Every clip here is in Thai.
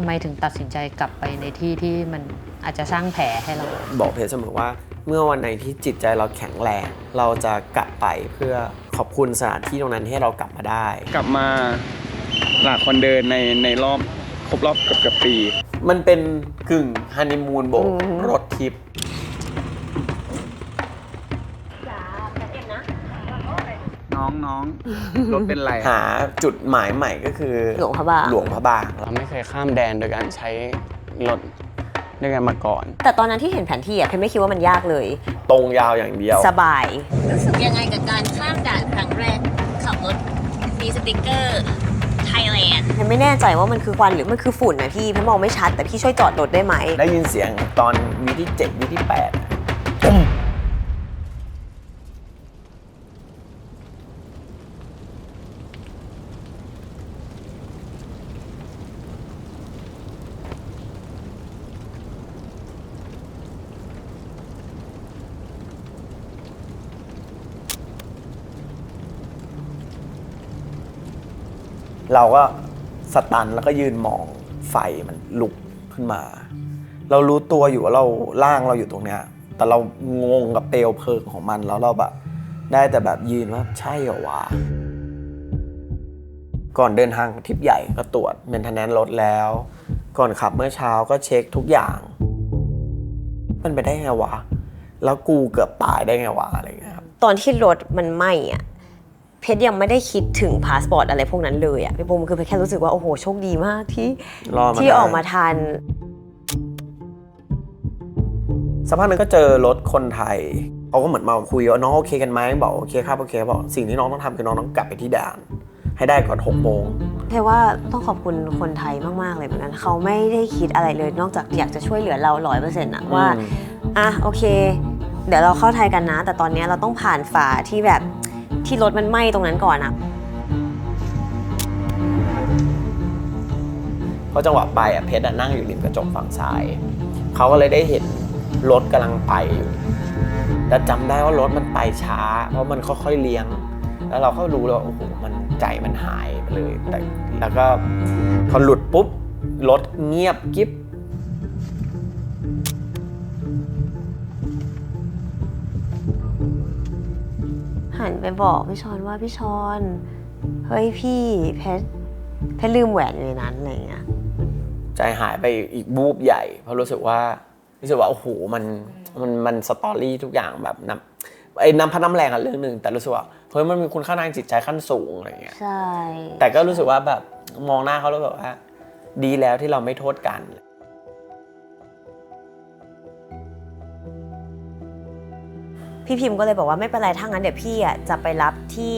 ทำไมถึงตัดสินใจกลับไปในที่ที่มันอาจจะสร้างแผลให้เรา บอกเพชรเสมอว่าเมื่อวันไหนที่จิตใจเราแข็งแรง เราจะกลับไปเพื่อขอบคุณสถานที่ตรงนั้นที่ให้เรากลับมาได้ กลับมาหลากคนเดินในในรอบครบรอบเกือบเกือบปี มันเป็นกึ่งฮันนีมูนโบกอืมรถทิปน้ น้องรถเป็นไรหาจุดหมายใหม่ก็คือหลวงพระบาง หลวงพระบางเราไม่เคยข้ามแดนโดยการใช้รถด้วยกันมาก่อน แต่ตอนนั้นที่เห็นแผนที่อะเพนไม่คิดว่ามันยากเลย ตรงยาวอย่างเดียว สบาย รู้สึกยังไงกับการข้ามด่านครั้งแรกขับรถมีสติกเกอร์ไทยแลนด์เพนไม่แน่ใจว่ามันคือควันหรือมันคือฝุ่นนะพี่เพนมองไม่ชัดแต่พี่ช่วยจอดรถได้ไหมได้ยินเสียงตอนวีที่7วีที่8ตุ้ม เราก็สตันแล้วก็ยืนมองไฟมันลุกขึ้นมา เรารู้ตัวอยู่ว่าเราล่างเราอยู่ตรงเนี้ย แต่เรางงกับเปลวเพลิงของมันแล้วเราแบบได้แต่แบบยืนว่าใช่เหรอวะก่อนเดินทางทริปใหญ่ก็ตรวจเมนเทนแนนรถแล้ว ก่อนขับเมื่อเช้าก็เช็คทุกอย่าง มันไปได้ไงวะ แล้วกูเกือบตายได้ไงวะอะไรเงี้ยครับตอนที่รถมันไหม้อะ เพชรยังไม่ได้คิดถึงพาสปอร์ตอะไรพวกนั้นเลยอะพี่ปุ้มคือเพชรแค่รู้สึกว่าโอ้โหโชคดีมากที่รอดมาที่ได้ ออกมาทัน สักพักหนึงก็เจอรถคนไทยเขาก็เหมือนมาคุยว่าน้องโอเคกันไหมบอกโอเคครับโอเคบอกสิ่งที่น้องต้องทำคือน้องต้องกลับไปที่ด่าน ให้ได้ก่อนหกโมงเพราะว่าต้องขอบคุณคนไทยมาก ๆ เลยเหมือนกันเขาไม่ได้คิดอะไรเลยนอกจากอยากจะช่วยเหลือเราร้อยเปอร์เซ็นต์อะว่า อืม อะโอเค เดี๋ยวเราเข้าไทยกันนะ แต่ตอนเนี้ยเราต้องผ่านฝาที่แบบ ที่รถมันไหม้ตรงนั้นก่อนอะเพราะจังหวะไปอะเพชรอะนั่งอยู่ริมกระจกฝั่งซ้าย เขาก็เลยได้เห็นรถกำลังไปอยู่แต่จำได้ว่ารถมันไปช้า เพราะมันค่อยๆเลี้ยง แล้วเราก็รู้เลยว่าโอ้โหมันใจมันหายไปเลยแต่แล้วก็พอหลุดปุ๊บรถเงียบกิ๊บ หันไปบอกพี่ชอนว่าพี่ชอนเฮ้ยพี่เพชรเพชรลืมแหวนอยู่ในนั้นอะไรเงี้ยใจหายไปอีกบูบใหญ่ เพราะรู้สึกว่ารู้สึกว่าโอ้โหมันมันมันสตอรี่ทุกอย่างแบบน้ำไอ้น้ำพัดน้ำแรงอะเรื่องหนึ่งแต่รู้สึกว่าเฮ้ยมันมีคุณค่าทางจิตใจขั้นสูงอะไรเงี้ยใช่แต่ก็รู้สึกว่าแบบมองหน้าเขาแล้วแบบว่า ดีแล้วที่เราไม่โทษกัน พี่พิมพ์ก็เลยบอกว่าไม่เป็นไรถ้างั้นเดี๋ยวพี่อะจะไปรับที่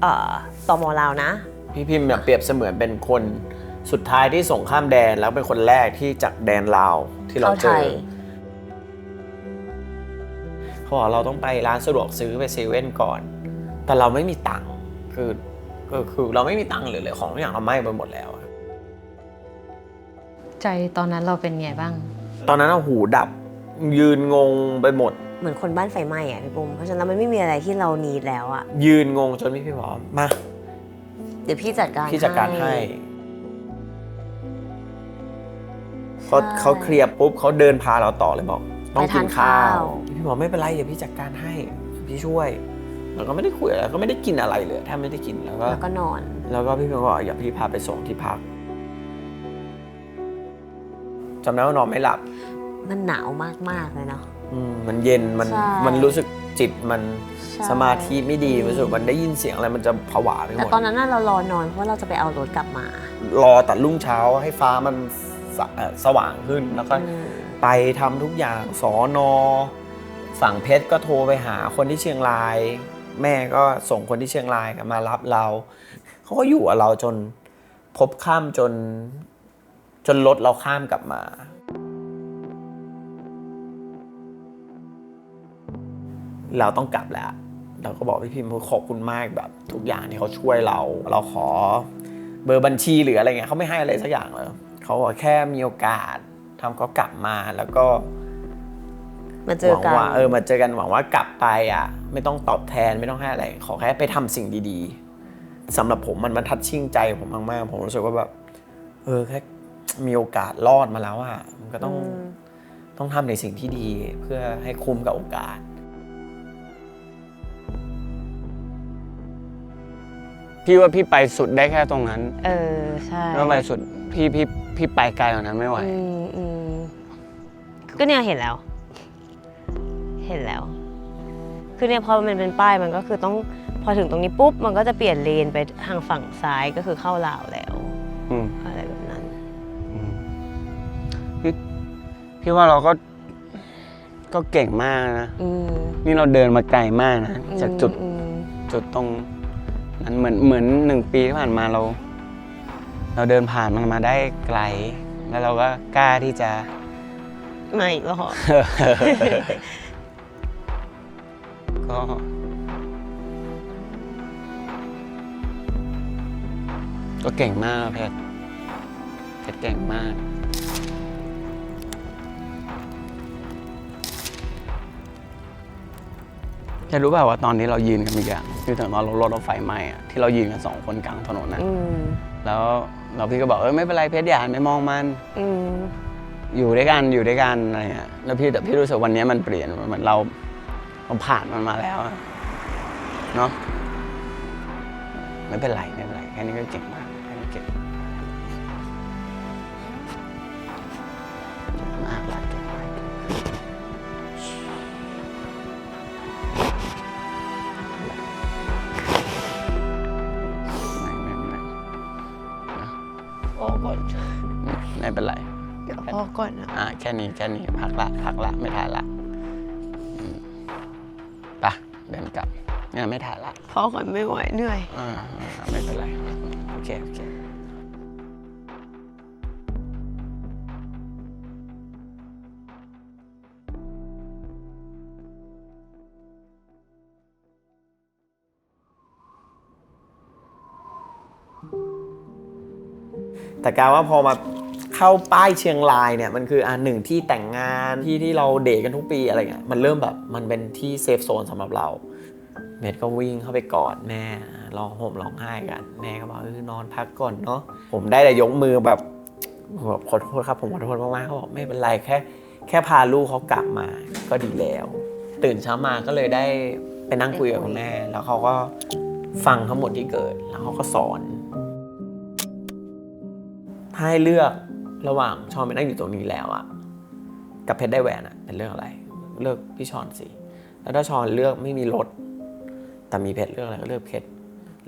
เอ่อตมลาวนะ พี่พิมพ์เนี่ยเปรียบเสมือนเป็นคนสุดท้ายที่ส่งข้ามแดนแล้วเป็นคนแรกที่จากแดนลาวที่เราเข้าเจไทอยเขาบอกเราต้องไปร้านสะดวกซื้อไปเซเว่นก่อน แต่เราไม่มีตังค์คือคือคือเราไม่มีตังค์เลยเลยของทุกอย่างเราไหม้ไปหมดแล้วอะใจตอนนั้นเราเป็นไงบ้าง ตอนนั้นอะหูดับยืนงงไปหมด เหมือนคนบ้านไฟไหม้อะพี่ปุ้มเพราะฉะนั้นมันไม่มีอะไรที่เรานีดแล้วอะยืนงงจนพี่พี่บอกมา เดี๋ยวพี่จัดการพี่จัดการให้เขาใช่เขาเคลียร์ปุ๊บเขาเดินพาเราต่อเลยบอกต้องไปกิทานนข้าข้าววพี่บอกไม่เป็นไรเดี๋ยวพี่จัดการให้พี่ช่วยเราก็ไม่ได้คุยอะไรก็ไม่ได้กินอะไรเลยแทบไม่ได้กินแล้วก็แล้วก็นอน แล้วก็พี่พิมก็บอกอย่าพี่พาไปส่งที่พักจำได้ว่านอนไม่หลับ มันหนาวมากๆเลยเนาะ อืมมันเย็นมันใช่มันรู้สึกจิตมันใช่ สมาธิไม่ดีรู้สึกมันได้ยินเสียงอะไรมันจะผวาไปหแต่มดตอนนั้นน่ะเรารอนอนเพราะว่าเราจะไปเอารถกลับมารอแต่รุ่งเช้าให้ฟ้ามันสเอ่อสว่างขึ้นแล้วก็ อืมไปทำทุกอย่างสอนอฝั่งเพชรก็โทรไปหาคนที่เชียงราย แม่ก็ส่งคนที่เชียงรายมารับเราเขาก็อยู่กับเราจนพบข้ามจน จนรถเราข้ามกลับมา เราต้องกลับแล้วเราก็บอกพี่พิมพ์ขอบคุณมากแบบ ทุกอย่างที่เขาช่วยเรา เราขอเบอร์บัญชีหรืออะไรเงี้ยเขาไม่ให้อะไรสักอย่างเลยเขาบอกแค่มีโอกาสทำเขากลับมาแล้วก็มาเจหอวังกันว่าเออมาเจอกันหวังว่ากลับไปอะ ไม่ต้องตอบแทนไม่ต้องให้อะไร ขอแค่ไปทำสิ่งดีๆสำหรับผมมันมันทัดชิ่งใจผมมากๆ ผมรู้สึกว่าแบบเออแค่มีโอกาสรอดมาแล้วอะมันก็ต้องมต้องทำในสิ่งที่ดีเพื่อให้คุ้มกับโอกาส พี่ว่าพี่ไปสุดได้แค่ตรงนั้นเออใช่ไม่ว่าไปสุดพี่พี่พี่ไปไกลกว่านั้นไม่ไหว อืมอืมก็เนี่ยเห็นแล้ว เห็นแล้ว คือเนี่ยพอมันเป็นป้ายมันก็คือต้องพอถึงตรงนี้ปุ๊บมันก็จะเปลี่ยนเลนไปทางฝั่งซ้ายก็คือเข้าลาวแล้วอืมอะไรแบบนั้น อืมพี่พี่ว่าเราก็ ก็เก่งมากนะ อืมนี่เราเดินมาไกลมากนะ จากจุดอืมจุดตรง นั้นเหมือนเหมือนหนึ่งปีที่ผ่านมาเรา เราเดินผ่านมันมาได้ไกล แล้วเราก็กล้าที่จะไม่ก็หรอ ก็ก็เก่งมากเพชรเพชรเก่งมาก จะรู้เปล่าว่าตอนนี้เรายืนกันเมื่อกี้คือตอนเรารถเราไฟไหม้อะที่เรายืนกันสองคนกลางถนนนะอืมแล้วเราพี่ก็บอกเออไม่เป็นไรเพชรอย่าหันไปมองมัน อืมอยู่ด้วยกันอยู่ด้วยกันอะไรเงี้ยแล้วพี่แต่พี่รู้สึกวันนี้มันเปลี่ยนเหมือนเราเราผ่านมันมาแล้วอะเนาะไม่เป็นไรไม่เป็นไรแค่นี้ก็เก่งมาก พอก่อนไม่เป็นไร เดี๋ยวพอก่อนนะอ่าแค่นี้แค่นี้พักละพักละไม่ถ่ายละอืมไปเดินกลับเนี่ยไม่ถ่ายละพอก่อนไม่ไหวเหนื่อย อ่าอ่าไม่เป็นไร โอเค โอเค แต่กลารว่าพอมาเข้าป้ายเชียงรายเนี่ยมันคืออันหนึ่งที่แต่งงานที่ที่เราเดทกันทุกปีอะไรเงี้ยมันเริ่มแบบมันเป็นที่เซฟโซนสำหรับเราเมดก็วิ่งเข้าไปกอดแม่ร้องห่มร้องไห้กัน แม่ก็บอกเออนอนพักก่อนเนาะผมได้แต่ยกมือแบบแบบขอโทษครับ ผมขอโทษมากๆเขาบอกไม่เป็นไรแค่ แค่พาลูกเขากลับมาก็ดีแล้ว ตื่นเช้ามาก็เลยได้ไปนั่งคุยกับคุณแม่ แล้วเขาก็ฟังทั้งหมดที่เกิด แล้วเขาก็สอน ถ้าให้เลือกระหว่างชอนไปนั่งอยู่ตรงนี้แล้วอะกับเพชรได้แหวนอะเป็นเรื่องอะไร เลือกพี่ชอนสิแล้วถ้าชอนเลือกไม่มีรถ แต่มีเพชรเลือกอะไรก็เลือกเพชร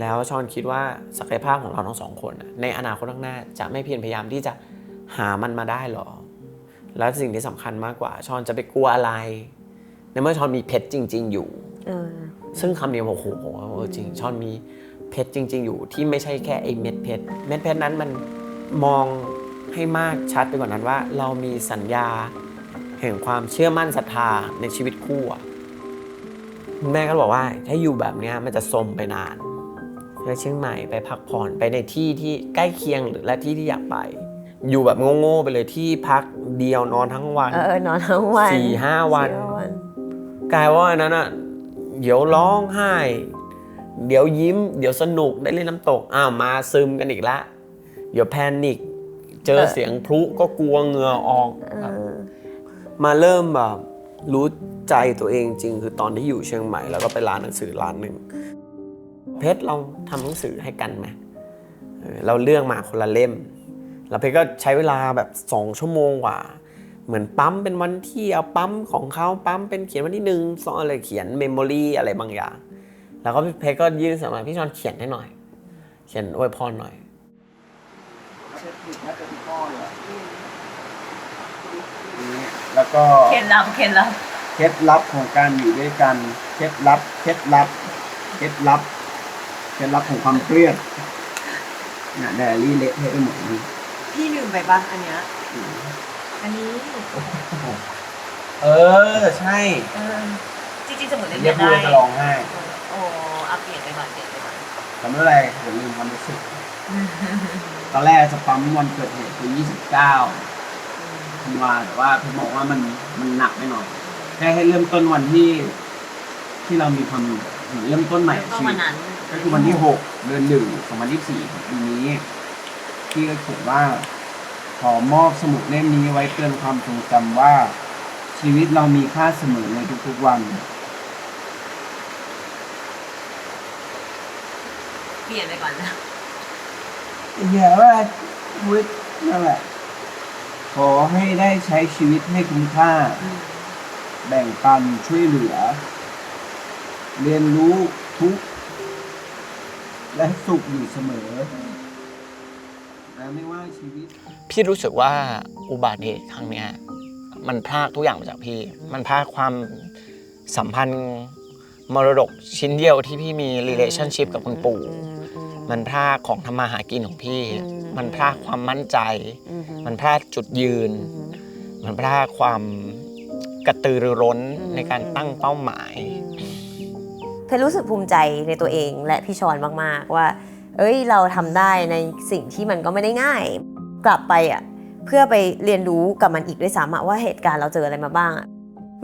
แล้วชอนคิดว่าศักยภาพของเราทั้งสองคนอะในอนาคตข้างหน้าจะไม่เพียรพยายามที่จะหามันมาได้หรอ แล้วสิ่งที่สำคัญมากกว่าชอนจะไปกลัวอะไร ในเมื่อชอนมีเพชรจริง ๆ อยู่เออซึ่งคำนี้โอ้โหเออจริงชอนมีเพชรจริง ๆ อยู่ที่ไม่ใช่แค่ไอ้เม็ดเพชรเม็ดเพชรนั้นมัน มองให้มากชัดไปกว่านั้นว่า เรามีสัญญาแห่งความเชื่อมั่นศรัทธาในชีวิตคู่แม่ก็บอกว่าถ้าอยู่แบบนี้มันจะสมไปนานไปเชียงใหม่ไปพักผ่อนไปในที่ที่ใกล้เคียงหรือและที่ที่อยากไป อยู่แบบโง่ๆไปเลยที่พักเดียวนอนทั้งวันเออนอนทั้งวันสี่ห้าวันกลายว่าอันนั้นอะเดี๋ยวร้องไห้ เดี๋ยวยิ้ม เดี๋ยวสนุกได้เล่นน้ำตกอ้าวมาซึมกันอีกละ เดี๋ยวแพนิคเจอเออเสียงพลุก็กลัวเหงื่อออกเอแบบอมาเริ่มแบบรู้ใจตัวเองจริง คือตอนที่อยู่เชียงใหม่แล้วก็ไปร้านหนังสือร้านหนึ่งเพชรเราทำหนังสือให้กันไหมเออเราเลือกมาคนละเล่ม แล้วเพชรก็ใช้เวลาแบบสองชั่วโมงกว่า เหมือนปั๊มเป็นวันที่เอาปั๊มของเขาปั๊มเป็นเขียนวันที่หนึ่งสองอะไรเขียนเมมโมรีอะไรบางอย่าง แล้วก็เพชรก็ยื่นสมัยพี่ชอนเขียนให้หน่อย เขียนอวยพรหน่อย แล้วก็เคล็ดลับเคล็ดลับเคล็ดลับของการอยู่ด้วยกันเคล็ดลับเคล็ดลับเคล็ดลับเคล็ดลับของความเครียดเนี่ยไดอารี่เละเทะไปหมดเลยพี่ลืมไปป่ะอันเนี้ยอันนี้ เออ ใช่ เออ จริงๆสมุดเล่นเรียบได้เรียจะร้องไห้โอ้อัปเดตไปก่อนเปลี่ยนไปก่อนแต่ไม่เป็นไรอย่าลืมความรู้สึก ตอนแรกจะปั๊มวันเกิดเหตุคือ29ธันวาแต่ว่าพี่บอกว่ามันมันหนักไปหน่อยแค่ให้เริ่มต้นวันที่ ที่เรามีความเริ่มต้นใหม่ก็ชีวิวันต นั้นก็คือวันที่6เดือนหนึ่งสองพันยี่สี่ของปีนี้พี่ก็เขียนว่า ขอมอบสมุดเล่มนี้ไว้เตือนความทรงจำว่า ชีวิตเรามีค่าเสมอในทุกๆวัน เปลี่ยนไปก่อนนะ อย่าว่าวิทนั่นแหละขอให้ได้ใช้ชีวิตให้คุ้มค่า แบ่งปันช่วยเหลือ เรียนรู้ทุกข์และสุขอยู่เสมอและไม่ว่าชีวิต พี่รู้สึกว่าอุบัติเหตุครั้งเนี้ยมันพรากทุกอย่างมาจากพี่ มันพรากความสัมพันธ์มรดกชิ้นเดียวที่พี่มี relationship กับคุณปู่ มันพรากของทำมาหากินของพี่อืมมันพรากความมั่นใจอืมมันพรากจุดยืน มันพรากความกระตือรือร้นอืมในการตั้งเป้าหมายเพชรรู้สึกภูมิใจในตัวเองและพี่ชอนมากๆว่า เอ้ยเราทำได้ในสิ่งที่มันก็ไม่ได้ง่าย กลับไปอะเพื่อไปเรียนรู้กับมันอีกด้วยซ้ำอะว่าเหตุการณ์เราเจออะไรมาบ้างอะ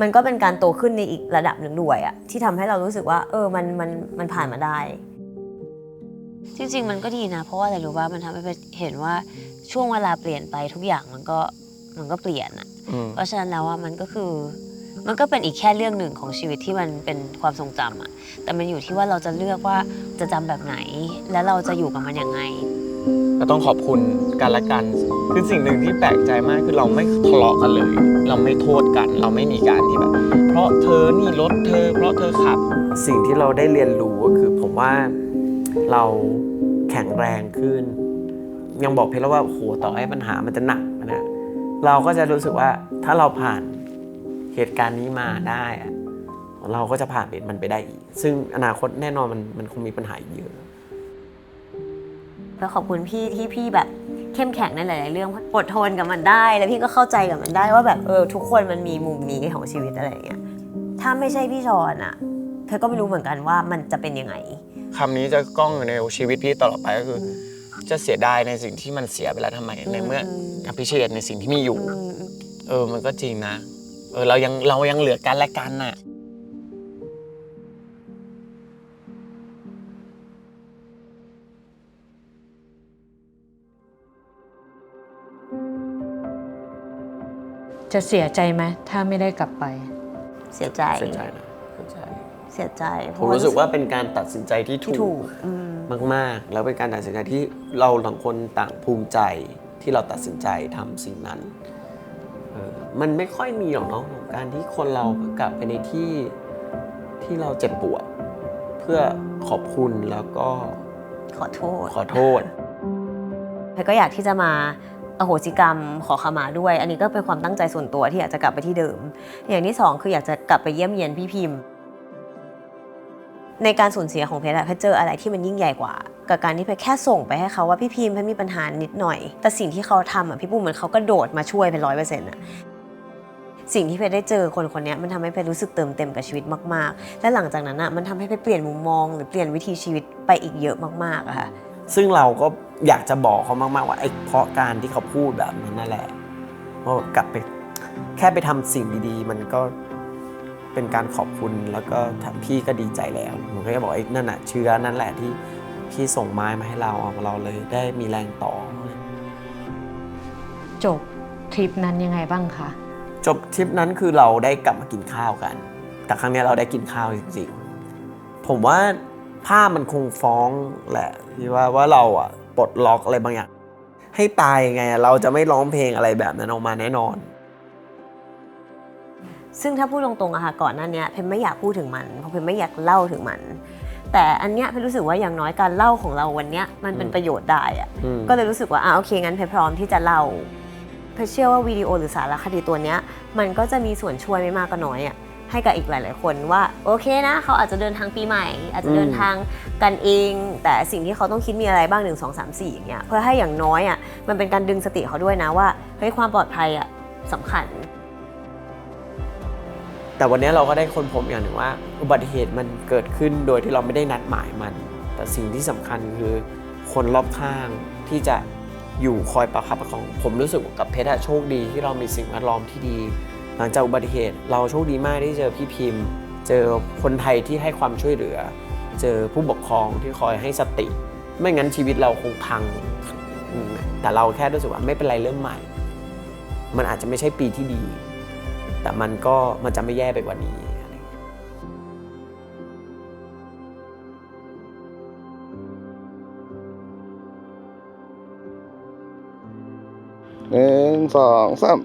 มันก็เป็นการโตขึ้นในอีกระดับหนึ่งด้วยอะที่ทำให้เรารู้สึกว่า เออมันมันมันผ่านมาได้ จริง ๆ มันก็ดีนะ เพราะว่าอะไรรู้ว่ามันทำให้เพชรเห็นว่าช่วงเวลาเปลี่ยนไปทุกอย่างมันก็มันก็เปลี่ยนอะอืมเพราะฉะนั้นแล้วว่ามันก็คือ มันก็เป็นอีกแค่เรื่องหนึ่งของชีวิตที่มันเป็นความทรงจำอะแต่มันอยู่ที่ว่าเราจะเลือกว่าจะจำแบบไหน และเราจะอยู่กับมันยังไง ก็ต้องขอบคุณกันและกันคือสิ่งหนึ่งที่แปลกใจมากคือเราไม่ทะเลาะกันเลย เราไม่โทษกัน เราไม่มีการที่แบบ เพราะเธอนี่รถเธอ เพราะเธอขับ สิ่งที่เราได้เรียนรู้ก็คือผมว่า เราแข็งแรงขึ้น ยังบอกเพชรแล้วว่าโหต่อให้ปัญหามันจะหนักนะเราก็จะรู้สึกว่าถ้าเราผ่านเหตุการณ์นี้มาได้เราก็จะผ่านมันไปได้อีก ซึ่งอนาคตแน่นอนมันมันคงมีปัญหาอีกเยอะแล้วขอบคุณพี่ที่พี่แบบเข้มแข็งในหลายๆเรื่องอดทนกับมันได้ แล้วพี่ก็เข้าใจกับมันได้ว่าแบบเออทุกคนมันมีมุมนี้ของชีวิตอะไรอย่างเงี้ยถ้าไม่ใช่พี่ชอนอะเธอก็ไม่รู้เหมือนกันว่ามันจะเป็นยังไง คำนี้จะกล้องอยู่ในชีวิตพี่ตลอดไปก็คือ จะเสียดายในสิ่งที่มันเสียไปแล้วทำไมในเมื่ออืมอภิเชษในสิ่งที่มีอยู่อืมเออมันก็จริงนะ เออเรายังเรายังเหลือกันและกันน่ะจะเสียใจไหมถ้าไม่ได้กลับไป เสียใจ เสียใจนะ เสียใจเสียใจเพผมราะรู้สึกว่าเป็นการตัดสินใจที่ที่ถูถูกกอืมมาก ๆ แล้วเป็นการตัดสินใจที่เราทั้งคนต่างภูมิใจที่เราตัดสินใจทำสิ่งนั้นเออมันไม่ค่อยมีหรอกเนาะของการที่คนเรากลับไปในที่ที่เราเจ็บปวด เพื่อขอบคุณแล้วก็ขอโทษขอโทษเพชรก็อยากที่จะมาอโหสิกรรมขอขมาด้วย อันนี้ก็เป็นความตั้งใจส่วนตัวที่อยากจะกลับไปที่เดิม อย่างที่สองคืออยากจะกลับไปเยี่ยมเยียนพี่พิมพ์ ในการสูญเสียของเพชรอะเพชรเจออะไรที่มันยิ่งใหญ่กว่า กับการที่เพชรแค่ส่งไปให้เขาว่าพี่พิมพ์เพชรมีปัญหานิดหน่อย แต่สิ่งที่เขาทำอะพี่ปุ้มเหมือนเขากระโดดมาช่วยเป็นร้อยเปอร์เซ็นต์อะสิ่งที่เพชรได้เจอคนคนนี้มันทำให้เพชรรู้สึกเติมเต็มกับชีวิตมากๆ และหลังจากนั้นอะมันทำให้เพชรเปลี่ยนมุมมอง หรือเปลี่ยนวิถีชีวิตไปอีกเยอะมากๆอะค่ะซึ่งเราก็อยากจะบอกเขามากๆว่าไอ้เพราะการที่เขาพูดแบบนั้นนั่นแหละว่ากลับไปแค่ไปทำสิ่งดีๆ มันก็ เป็นการขอบคุณแล้วก็พี่ก็ดีใจแล้วผมก็จะบอกไอ้นั่นน่ะเชื้อนั่นแหละที่พี่ส่งไม้มาให้เราเราเลยได้มีแรงต่อ จบทริปนั้นยังไงบ้างคะจบทริปนั้นคือเราได้กลับมากินข้าวกัน แต่ครั้งเนี้ยเราได้กินข้าวจริงๆผมว่าภาพมันคงฟ้องแหละที่ว่าว่าเราอะปลดล็อกอะไรบางอย่างให้ตายยังไงอะเราจะไม่ร้องเพลงอะไรแบบนั้นออกมาแน่นอน ซึ่งถ้าพูดตรงๆอะค่ะก่อนหน้าเนี้ยเพนไม่อยากพูดถึงมัน เพราะเพนไม่อยากเล่าถึงมัน แต่อันเนี้ยเพนรู้สึกว่าอย่างน้อยการเล่าของเราวันเนี้ยมันเป็นอืมประโยชน์ได้อะอืมก็เลยรู้สึกว่าอะโอเคงั้นเพนพร้อมที่จะเล่าเพนเชื่อว่าวิดีโอหรือสารคดีตัวเนี้ยมันก็จะมีส่วนช่วยไม่มากก็น้อยอะให้กับอีกหลาย ๆ คนว่าโอเคนะ เขาอาจจะเดินทางปีใหม่ อาจจะเดินทางกันเอง แต่สิ่งที่เขาต้องคิดมีอะไรบ้างหนึ่งสองสามสี่อย่างเงี้ยเพื่อให้อย่างน้อยอะมันเป็นการดึงสติเขาด้วยนะว่าเฮ้ยความปลอดภัยอะสำคัญ แต่วันนี้เราก็ได้คนพบอย่างหนึ่งว่า อุบัติเหตุมันเกิดขึ้นโดยที่เราไม่ได้นัดหมายมัน แต่สิ่งที่สำคัญคือคนรอบข้างที่จะอยู่คอยประคับประคองผมรู้สึกกับเพชรอะโชคดีที่เรามีสิ่งแวดล้อมที่ดี หลังจากอุบัติเหตุ เราโชคดีมากที่เจอพี่พิมพ์ เจอคนไทยที่ให้ความช่วยเหลือ เจอผู้ปกครองที่คอยให้สติ ไม่งั้นชีวิตเราคงพัง แต่เราแค่รู้สึกว่าไม่เป็นไรเริ่มใหม่ มันอาจจะไม่ใช่ปีที่ดี แต่มันก็มันจะไม่แย่ไปกว่านี้หนึ่งสองสาม